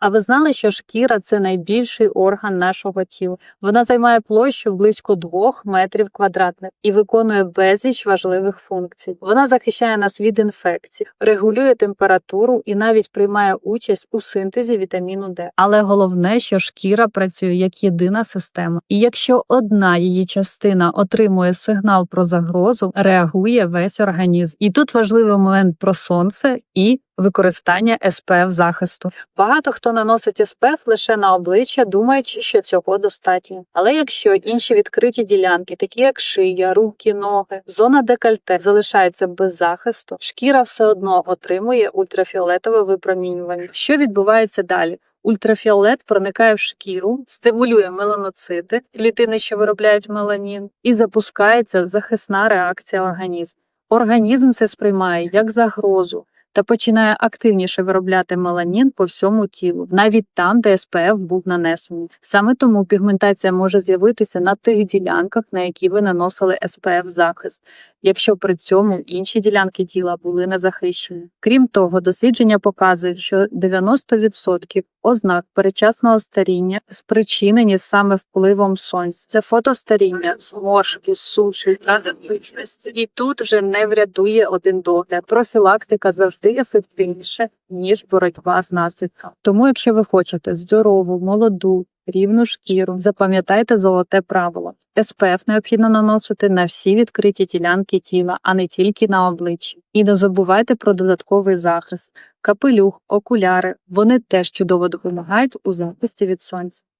А ви знали, що шкіра це найбільший орган нашого тіла? Вона займає площу близько 2 метрів квадратних і виконує безліч важливих функцій. Вона захищає нас від інфекцій, регулює температуру і навіть приймає участь у синтезі вітаміну Д. Але головне, що шкіра працює як єдина система, і якщо одна її частина отримує сигнал про загрозу, реагує весь організм. І тут важливий момент про сонце і використання SPF захисту. Багато хто наносить SPF лише на обличчя, думаючи, що цього достатньо. Але якщо інші відкриті ділянки, такі як шия, руки, ноги, зона декольте залишаються без захисту, шкіра все одно отримує ультрафіолетове випромінювання. Що відбувається далі? Ультрафіолет проникає в шкіру, стимулює меланоцити, клітини, що виробляють меланін, і запускається захисна реакція організму. Організм це сприймає як загрозу та починає активніше виробляти меланін по всьому тілу, навіть там, де СПФ був нанесений. Саме тому пігментація може з'явитися на тих ділянках, на які ви наносили СПФ захист, якщо при цьому інші ділянки тіла були не захищені. Крім того, дослідження показують, що 90% ознак перечасного старіння спричинені саме впливом сонця. Це фотостаріння, зморшки, суші, втрата пишності. І тут вже не врятує один догляд. Профілактика завжди ефективніше, ніж боротьба з наслідками. Тому, якщо ви хочете здорову, молоду, рівну шкіру, запам'ятайте золоте правило. СПФ необхідно наносити на всі відкриті ділянки тіла, а не тільки на обличчі. І не забувайте про додатковий захист. Капелюх, окуляри вони теж чудово допомагають у захисті від сонця.